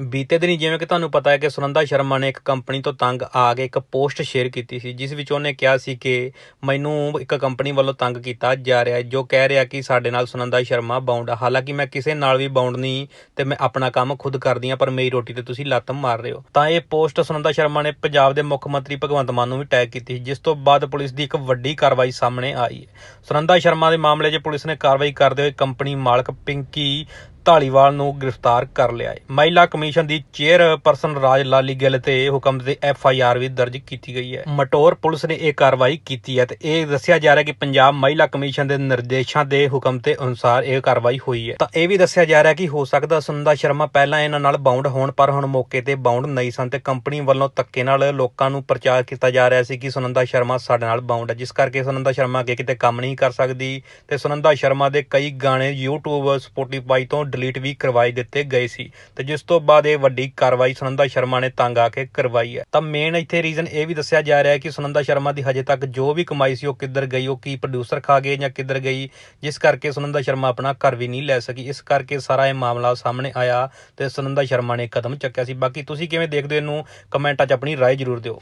ਬੀਤੇ ਦਿਨੀ ਜਿਵੇਂ ਕਿ ਤੁਹਾਨੂੰ ਪਤਾ ਹੈ ਕਿ ਸੁਨੰਦਾ ਸ਼ਰਮਾ ਨੇ ਇੱਕ ਕੰਪਨੀ ਤੋਂ ਤੰਗ ਆ ਕੇ ਇੱਕ ਪੋਸਟ ਸ਼ੇਅਰ ਕੀਤੀ ਸੀ ਜਿਸ ਵਿੱਚ ਉਹਨੇ ਕਿਹਾ ਸੀ ਕਿ ਮੈਨੂੰ ਇੱਕ ਕੰਪਨੀ ਵੱਲੋਂ ਤੰਗ ਕੀਤਾ ਜਾ ਰਿਹਾ ਹੈ ਜੋ ਕਹਿ ਰਿਹਾ ਕਿ ਸਾਡੇ ਨਾਲ ਸੁਨੰਦਾ ਸ਼ਰਮਾ ਬਾਉਂਡ ਆ। ਹਾਲਾਂਕਿ ਮੈਂ ਕਿਸੇ ਨਾਲ ਵੀ ਬਾਉਂਡ ਨਹੀਂ ਤੇ ਮੈਂ ਆਪਣਾ ਕੰਮ ਖੁਦ ਕਰਦੀ ਹਾਂ ਪਰ ਮੇਰੀ ਰੋਟੀ ਤੇ ਤੁਸੀਂ ਲੱਤ ਮਾਰ ਰਹੇ ਹੋ। ਤਾਂ ਇਹ ਪੋਸਟ ਸੁਨੰਦਾ ਸ਼ਰਮਾ ਨੇ ਪੰਜਾਬ ਦੇ ਮੁੱਖ ਮੰਤਰੀ ਭਗਵੰਤ ਮਾਨ ਨੂੰ ਵੀ ਟੈਗ ਕੀਤੀ ਸੀ, ਜਿਸ ਤੋਂ ਬਾਅਦ ਪੁਲਿਸ ਦੀ ਇੱਕ ਵੱਡੀ ਕਾਰਵਾਈ ਸਾਹਮਣੇ ਆਈ ਹੈ। ਸੁਨੰਦਾ ਸ਼ਰਮਾ ਦੇ ਮਾਮਲੇ 'ਚ ਪੁਲਿਸ ਨੇ ਕਾਰਵਾਈ ਕਰਦੇ ਹੋਏ ਕੰਪਨੀ ਮਾਲਕ ਪਿੰਕੀ ਢਾਲੀਵਾਲ ਨੂੰ ਗ੍ਰਿਫਤਾਰ ਕਰ ਲਿਆ ਹੈ। ਮਹਿਲਾ ਕਮਿਸ਼ਨ ਦੀ ਚੇਅਰਪਰਸਨ ਰਾਜ ਲਾਲੀ ਗਿੱਲ ਤੇ ਹੁਕਮ ਦੇ ਐਫ ਆਈ ਆਰ ਵੀ ਦਰਜ ਕੀਤੀ ਗਈ ਹੈ। ਮਟੌਰ ਪੁਲਿਸ ਨੇ ਇਹ ਕਾਰਵਾਈ ਕੀਤੀ ਹੈ ਤੇ ਇਹ ਦੱਸਿਆ ਜਾ ਰਿਹਾ ਕਿ ਪੰਜਾਬ ਮਹਿਲਾ ਕਮਿਸ਼ਨ ਦੇ ਨਿਰਦੇਸ਼ਾਂ ਦੇ ਹੁਕਮ ਤੇ ਅਨੁਸਾਰ ਇਹ ਕਾਰਵਾਈ ਹੋਈ ਹੈ। ਤਾਂ ਇਹ ਵੀ ਦੱਸਿਆ ਜਾ ਰਿਹਾ ਕਿ ਹੋ ਸਕਦਾ ਸੁਨੰਦਾ ਸ਼ਰਮਾ ਪਹਿਲਾਂ ਇਹਨਾਂ ਨਾਲ ਬਾਉਂਡ ਹੋਣ, ਪਰ ਹੁਣ ਮੌਕੇ ਤੇ ਬਾਉਂਡ ਨਹੀਂ ਸਨ ਤੇ ਕੰਪਨੀ ਵੱਲੋਂ ਧੱਕੇ ਨਾਲ ਲੋਕਾਂ ਨੂੰ ਪ੍ਰਚਾਰ ਕੀਤਾ ਜਾ ਰਿਹਾ ਸੀ ਕਿ ਸੁਨੰਦਾ ਸ਼ਰਮਾ ਸਾਡੇ ਨਾਲ ਬਾਉਂਡ ਹੈ। ਜਿਸ ਕਰਕੇ ਸੁਨੰਦਾ ਸ਼ਰਮਾ ਅੱਗੇ ਕਿਤੇ ਕੰਮ ਨਹੀਂ ਕਰ ਸਕਦੀ ਤੇ ਸੁਨੰਦਾ ਸ਼ਰਮਾ ਦੇ ਕਈ ਗਾਣੇ YouTube, Spotify ਤੋਂ ਡਿਲੀਟ ਵੀ ਕਰਵਾਈ ਦਿੱਤੇ ਗਏ ਸੀ ਤੇ ਜਿਸ ਤੋਂ ਬਾਅਦ ਇਹ ਵੱਡੀ ਕਾਰਵਾਈ ਸੁਨੰਦਾ ਸ਼ਰਮਾ ਨੇ ਤੰਗ ਆ ਕੇ ਕਰਵਾਈ ਹੈ ਤਾਂ ਮੇਨ ਇੱਥੇ ਰੀਜ਼ਨ ਇਹ ਵੀ ਦੱਸਿਆ ਜਾ ਰਿਹਾ ਹੈ ਕਿ ਸੁਨੰਦਾ ਸ਼ਰਮਾ ਦੀ ਹਜੇ ਤੱਕ ਜੋ ਵੀ ਕਮਾਈ ਸੀ ਉਹ ਕਿੱਧਰ ਗਈ ਉਹ ਕੀ ਪ੍ਰੋਡਿਊਸਰ ਖਾ ਗਏ ਜਾਂ ਕਿੱਧਰ ਗਈ ਜਿਸ ਕਰਕੇ ਸੁਨੰਦਾ ਸ਼ਰਮਾ ਆਪਣਾ ਘਰ ਵੀ ਨਹੀਂ ਲੈ ਸਕੀ ਇਸ ਕਰਕੇ ਸਾਰਾ ਇਹ ਮਾਮਲਾ ਸਾਹਮਣੇ ਆਇਆ ਤੇ ਸੁਨੰਦਾ ਸ਼ਰਮਾ ਨੇ ਕਦਮ ਚੱਕਿਆ ਸੀ ਬਾਕੀ ਤੁਸੀਂ ਕਿਵੇਂ ਦੇਖਦੇ ਹੋ ਇਹਨੂੰ ਕਮੈਂਟਾਂ 'ਚ ਆਪਣੀ رائے ਜ਼ਰੂਰ ਦਿਓ